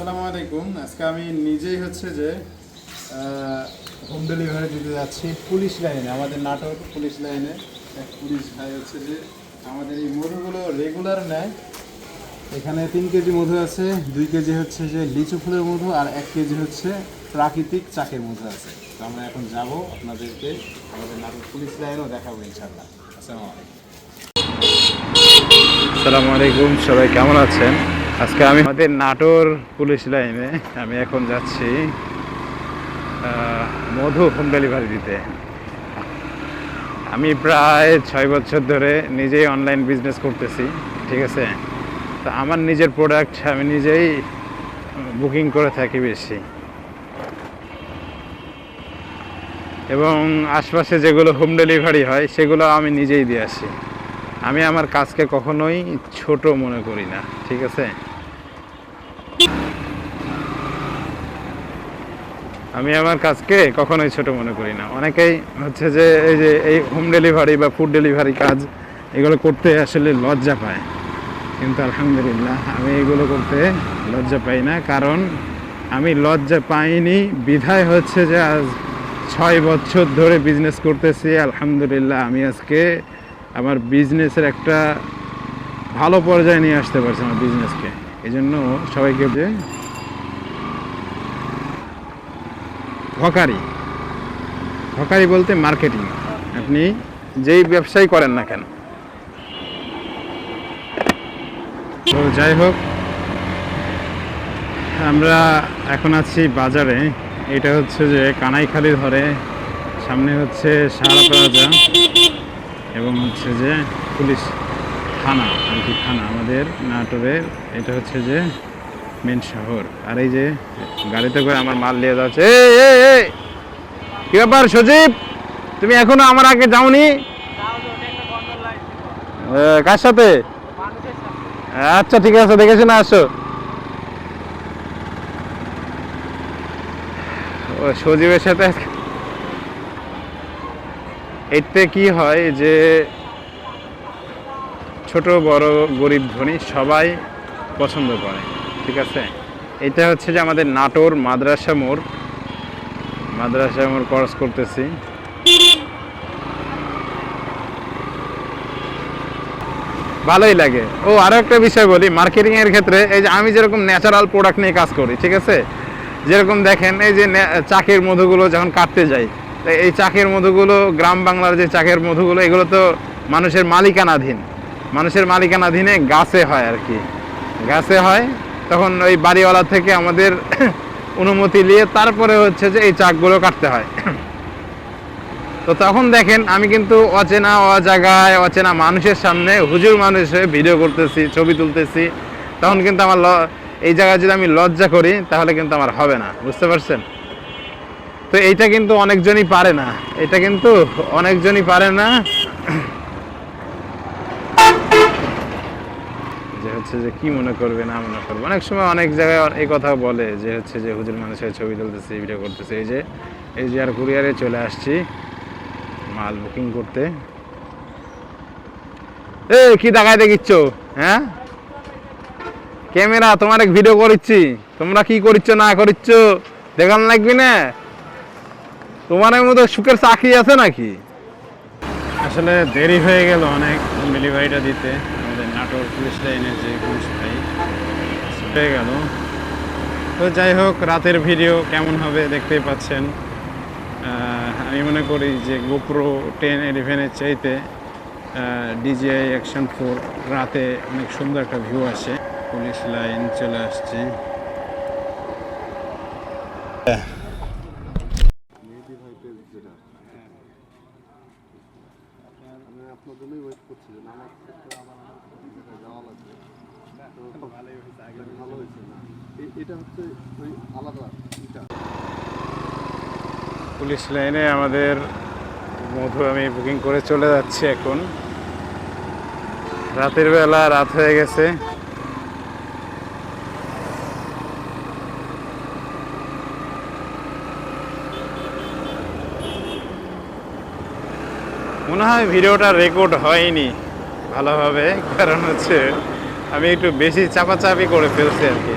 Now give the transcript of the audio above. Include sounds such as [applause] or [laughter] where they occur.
আসসালামু আলাইকুম। আজকে আমি নিজেই হচ্ছে যে হোম ডেলিভারি দিতে যাচ্ছি পুলিশ লাইনে, আমাদের নাটক পুলিশ লাইনে। এক পুলিশ ভাই হচ্ছে যে, আমাদের এই মধুগুলো রেগুলার নেয়। এখানে তিন কেজি মধু আছে, দুই কেজি হচ্ছে যে লিচু ফুলের মধু আর এক কেজি হচ্ছে প্রাকৃতিক চাকের মধু আছে। তো আমরা এখন যাব আপনাদেরকে আমাদের নাটক পুলিশ লাইনেও দেখাবো ইনশাল্লাহ আসসালামু আলাইকুম। আসসালামু আলাইকুম, সবাই কেমন আছেন? আজকে আমি আমাদের নাটোর পুলিশ লাইনে আমি এখন যাচ্ছি মধু হোম ডেলিভারি দিতে। আমি প্রায় ছয় বছর ধরে নিজেই অনলাইন বিজনেস করতেছি, ঠিক আছে? তো আমার নিজের প্রোডাক্ট আমি নিজেই বুকিং করে থাকি বেশি। এবং আশপাশে যেগুলো হোম ডেলিভারি হয়, সেগুলো আমি নিজেই দিয়ে আসি। আমি আমার কাজকে কখনোই ছোট মনে করি না, ঠিক আছে? আমি আমার কাজকে কখনোই ছোট মনে করি না। অনেকেই হচ্ছে যে এই যে এই হোম ডেলিভারি বা ফুড ডেলিভারি কাজ, এগুলো করতে আসলে লজ্জা পায়। কিন্তু আলহামদুলিল্লাহ আমি এগুলো করতে লজ্জা পাই না। কারণ আমি লজ্জা পাইনি। বিধায় হচ্ছে যে আজ ছয় বছর ধরে বিজনেস করতেছি। আলহামদুলিল্লাহ আমি আজকে আমার বিজনেসের একটা ভালো পর্যায়ে নিয়ে আসতে পারছি আমার বিজনেসকে এই জন্য সবাইকে যে হকারি হকারি বলতে মার্কেটিং। আপনি যেই ব্যবসাই করেন না কেন। তো যাই হোক, আমরা এখন আছি বাজারে। এটা হচ্ছে যে কানাইখালি ধরে সামনে হচ্ছে সারা প্লাজা এবং হচ্ছে যে পুলিশ থানা, আর কি থানা আমাদের, নাটোরের। এটা হচ্ছে যে মেন শহর। আর এই যে গাড়িতে করে আমার মাল নিয়ে যাচ্ছে কি ব্যাপার সজীব? তুমি এখনও আমার আগে যাওনি? কার সাথে? আচ্ছা ঠিক আছে দেখেছি না আসো। সজীবের সাথে এতে কি হয় যে ছোট, বড়, গরিব ধনী সবাই পছন্দ করে। ঠিক আছে? এটা হচ্ছে যে আমাদের নাটোর মাদ্রাসা মোড়। মাদ্রাসা মোড় ক্রস করতেছি। ভালোই লাগে। ও, আরও একটা বিষয় বলি মার্কেটিং এর ক্ষেত্রে এই যে আমি যেরকম ন্যাচারাল প্রোডাক্ট নিয়ে কাজ করি, ঠিক আছে? যেরকম দেখেন, এই যে চাকের মধুগুলো যখন কাটতে যাই এই চাকের মধুগুলো, গ্রাম বাংলার যে চাকের মধুগুলো, এগুলো তো মানুষের মালিকানাধীন। মানুষের মালিকানাধীনে গাছে হয় আর কি। গাছে হয় তখন ওই বাড়িওয়ালা থেকে আমাদের [clears throat] অনুমতি নিয়ে তারপরে হচ্ছে যে এই চাকগুলো কাটতে হয়। [clears throat] তো তখন দেখেন আমি কিন্তু অচেনা, অজাগায়, অচেনা মানুষের সামনে হুজুর মানুষ হয়ে ভিডিও করতেছি, ছবি তুলতেছি। তখন কিন্তু আমার এই জায়গায় যদি আমি লজ্জা করি, তাহলে কিন্তু আমার হবে না। বুঝতে পারছেন? তো এইটা কিন্তু অনেকজনই পারে না। এটা কিন্তু অনেকজনই পারে না। যে হচ্ছে যে কি মনে করবে, না মনে করবে। অনেক সময় অনেক জায়গায় এই কথা বলে যে হচ্ছে যে হুজুর মানুষের ছবি তুলতেছি ভিডিও করতেছে। এই যে এই যে আর কুরিয়ারে চলে আসছি, মাল বুকিং করতে। এ, কি দেখায় দেখিচ্ছ? হ্যাঁ? ক্যামেরা, তোমার এক ভিডিও করিচ্ছি। তোমরা কি করিচ্ছ, না করিচ্ছ, দেখান লাগবি না। তোমার মতো সুখের চাকরি আছে নাকি? আসলে দেরি হয়ে গেল অনেক ডেলিভারিটা দিতে। নাটোর পুলিশ লাইনের যে পুলিশ ভাই হয়ে গেল। তো যাই হোক, রাতের ভিডিও কেমন হবে দেখতেই পাচ্ছেন। আমি মনে করি যে গোপ্রো টেন ইলেভেনের চাইতে ডিজিআই অ্যাকশন ফোর রাতে অনেক সুন্দর একটা ভিউ আসে। পুলিশ লাইন চলে আসছে। আপনার জন্যই ওয়েট করছিলাম আমার লাগবে তো ভালো হয়েছে না এটা হচ্ছে আলাদা পুলিশ লাইনে আমাদের মধু আমি বুকিং করে চলে যাচ্ছি এখন। রাতের বেলা রাত হয়ে গেছে। মনে হয় ভিডিওটা রেকর্ড হয়নি। ভালোভাবে কারণ হচ্ছে আমি একটু বেশি চাপাচাপি করে ফেলছি আর কি।